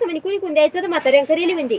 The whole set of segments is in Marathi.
असतं म्हणजे कुणी कुणी द्यायचं तर म्हाताऱ्यांक रेली म्हणजे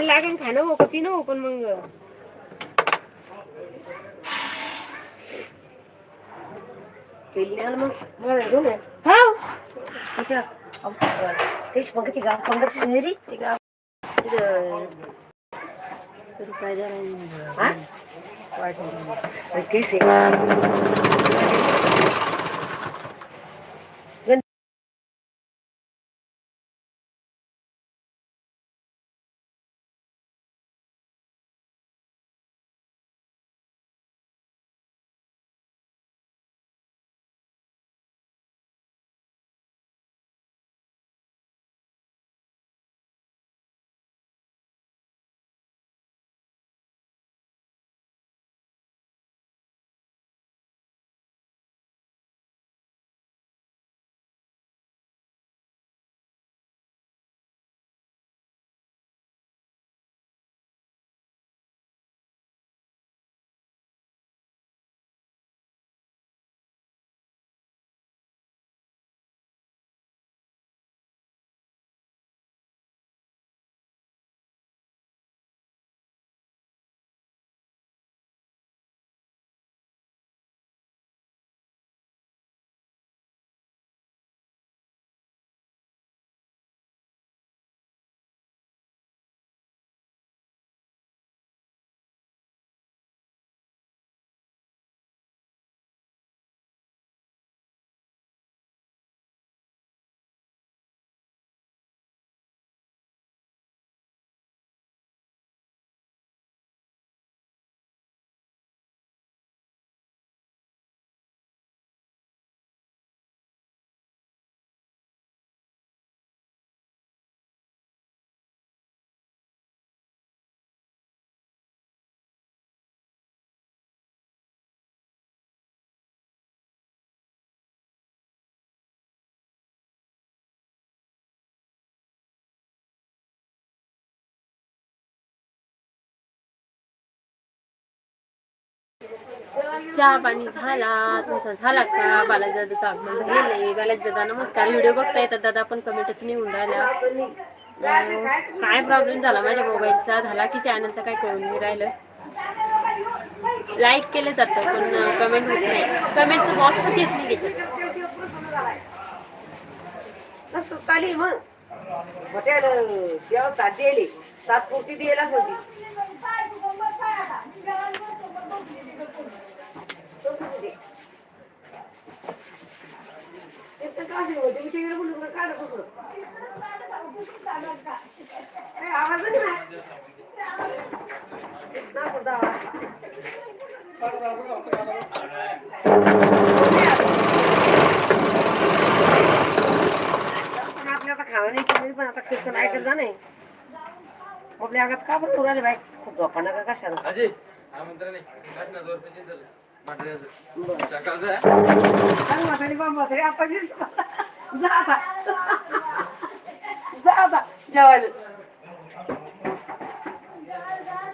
लागेल खाणं हो का पिणं हो पण मग. हाव तेच पंकची गाव पंकची नेरी ते गाव काय झालं केस आहे चहा पाणी झाला तुमचा झाला का? बालाजी दादाचा आगमन झालेलं बालाजी दादा नमस्कार. व्हिडिओ बघता येतात दादा पण कमेंटच नाही राहिला काय प्रॉब्लेम झाला माझ्या मोबाईलचा झाला की चॅनलचा काय कळून नाही राहिलं. लाईक केलं जातं पण कमेंट होत नाही. कमेंटचं बॉक्सच येत नाही त्याच्यात. मग. दिली. सात पुरती द्यायलाच होती आवाज नाही पण आपल्या आता खावा नाही केली पण आता कीर्तन ऐकत जा नाही आपल्या आगात का बरं उराले बाई खूप झोपा नका कशाला आमंत्रण नाही.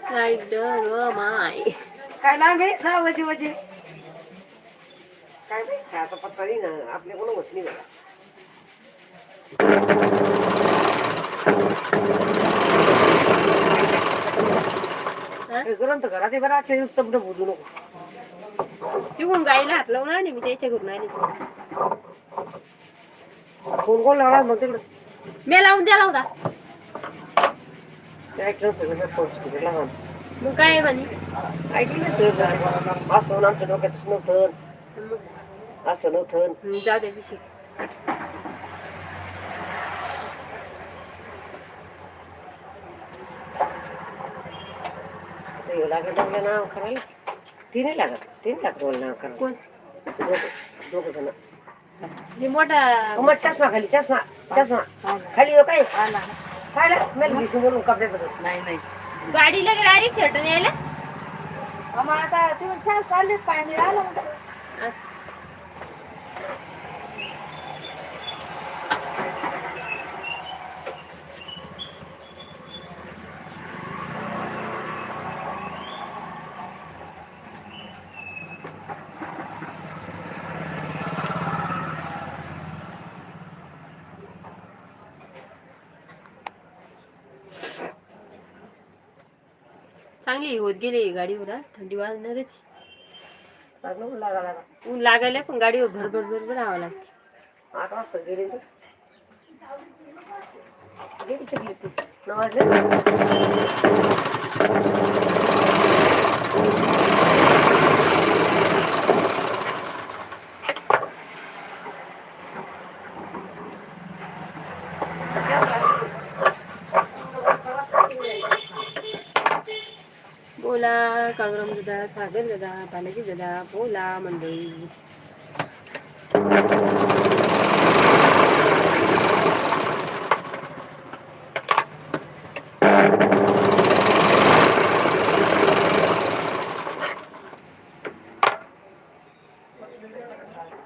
काय जेवायला माय काय लांब आहे वजे वजे काय नाही खायचा पत्ता नाही ना आपल्या कोण होत नाही बघा करून तर घरात बरं आजच्या शब्द बोलू नको. तिकडून गाईला हात लावून आले मी त्याच्या घरून आले कोण कोण लावला मग तिकडं मी लावून द्याला होता ऐकलं. मग काय म्हणे ऐकलं असं आमच्या डोक्यातच नव्हतं असं नव्हतं हम्म, जाऊ दे विषय ते लागत आपल्या नाव करायला ती नाही लागत ती नाही लागत मला नाव करायला कोण? दोघं दोघं जण. मोठा मग चष्मा खाली चष्मा चष्मा. खाली काय? मेल घेशील म्हणून नाही नाही. गाडीला डायरेक्ट शर्ट न्यायला? आम्हाला आता तुम्ही चाल चाललेच पाणी राहिलं चांगली होत गेली गाडीवर हा. थंडी वाजणारच लागलं पण लागा लागा ऊन लागायला पण गाडीवर भरभर भरभर राहावं लागते. आठ वाजता गेली ती. गेली तर गेली तू. नऊ वाजले दादा सागर दादा बालाजी दादा बोला मंडळी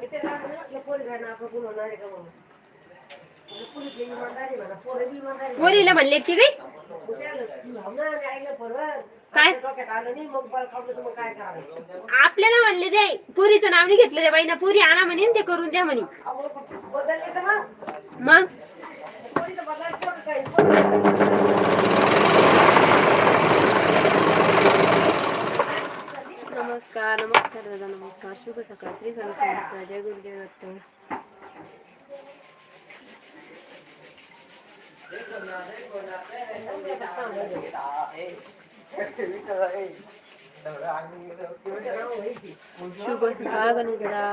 इथे लागलं ना, काय? आपल्याला म्हणले ते पुरीचं नाव नाही घेतलं त्या बाईना. पुरी आणा म्हणे ते करून द्या म्हणे. मग. नमस्कार नमस्कार दादा नमस्कार. शुभ सकाळ. श्री स्वामी जय गुरुदेव दत्त शुभ सकाळ गणेश दादा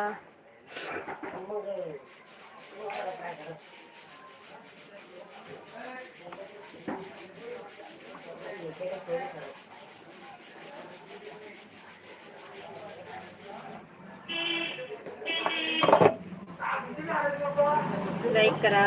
लाईक करा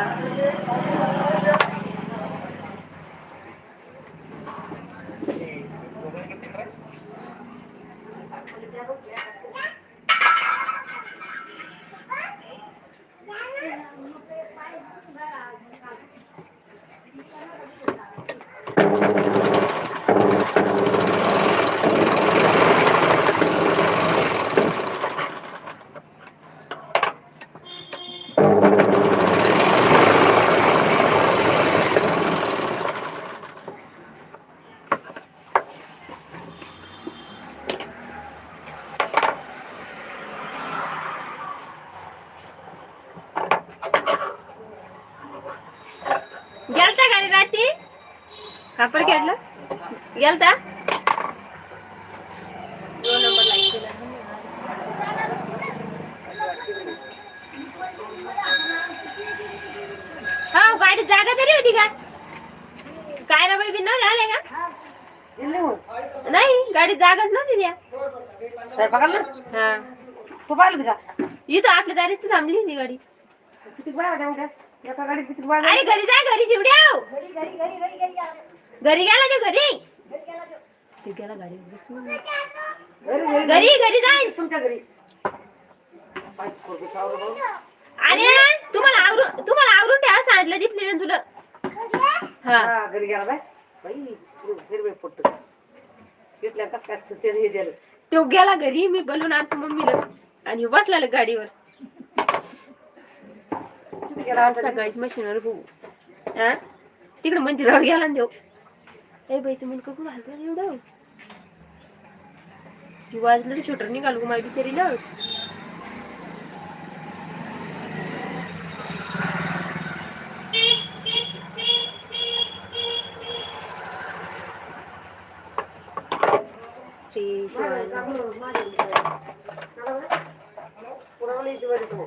गेलता का रे रात्री कापड खेळलं गेलता दोन नंबर लाईक केला हा गाडी जागा तरी होती का? काय रे बाई बिना झाले का. नाही गाडी जागाच नव्हती त्या. स्वयंपाकाला? हा. तू पाहिलं का? इथं आपल्या दारीच तर थांबली होती गाडी. किती बाया होत्या मग त्या? एका गाडीत किती बाया अरे घरी जा घरी शिवड्या घरी गेला. तो घरी. तू. गेला गाडी बसून. घरी घरी जाय. तुमच्या घरी. अरे तुम्हाला आवरून तुम्हाला आवरून ठेवा सांगितलं दिसले ना तुला. हा. हा, घरी गेला बाय. बाई हिरवे फुट. इथल्या कस काय सुचेल हे दिलं तो गेला घरी मी बोलून आणतो मम्मीला. आणि ह्यो बसला गाडीवर. किती गेला आज सकाळीच मशीनवर बघू. हा? तिकडे मंदिरावर गेला ना देव ए बाईचं मुलगा कुठं हलवा एवढं. ती वाजलं तर शूटर निघाल माझ्या बिचारीला श्री शिवाय पुरवली इथे वर तू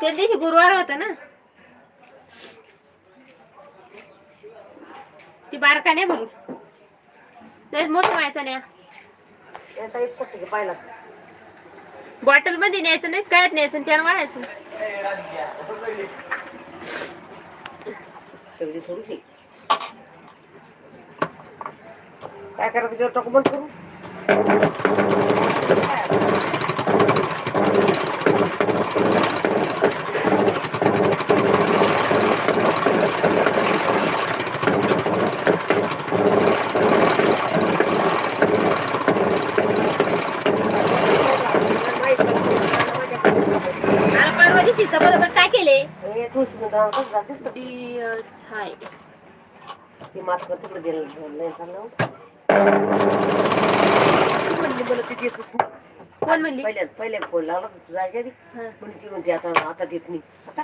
त्या दिवशी गुरुवार होता ना. ती बारका नाही भरू तेच मोठं व्हायचं नाही. पाहिला बॉटलमध्ये न्यायचं नाही काय न्यायचं त्यानं वाढायचं काय करायचं बंद करू आणि परवा दिवशीचं बरोबर काय केले नंतर कसं झालं दिसतं डी एस हाय ती मात्र तिकडे गेलं नाही चाललं ती म्हणली मला ती देतच नाही कोण म्हणली? पहिल्या पहिल्या फोन लावला होता तुझा आधी. हा. म्हणते ती म्हणते आता आता देत नाही. आता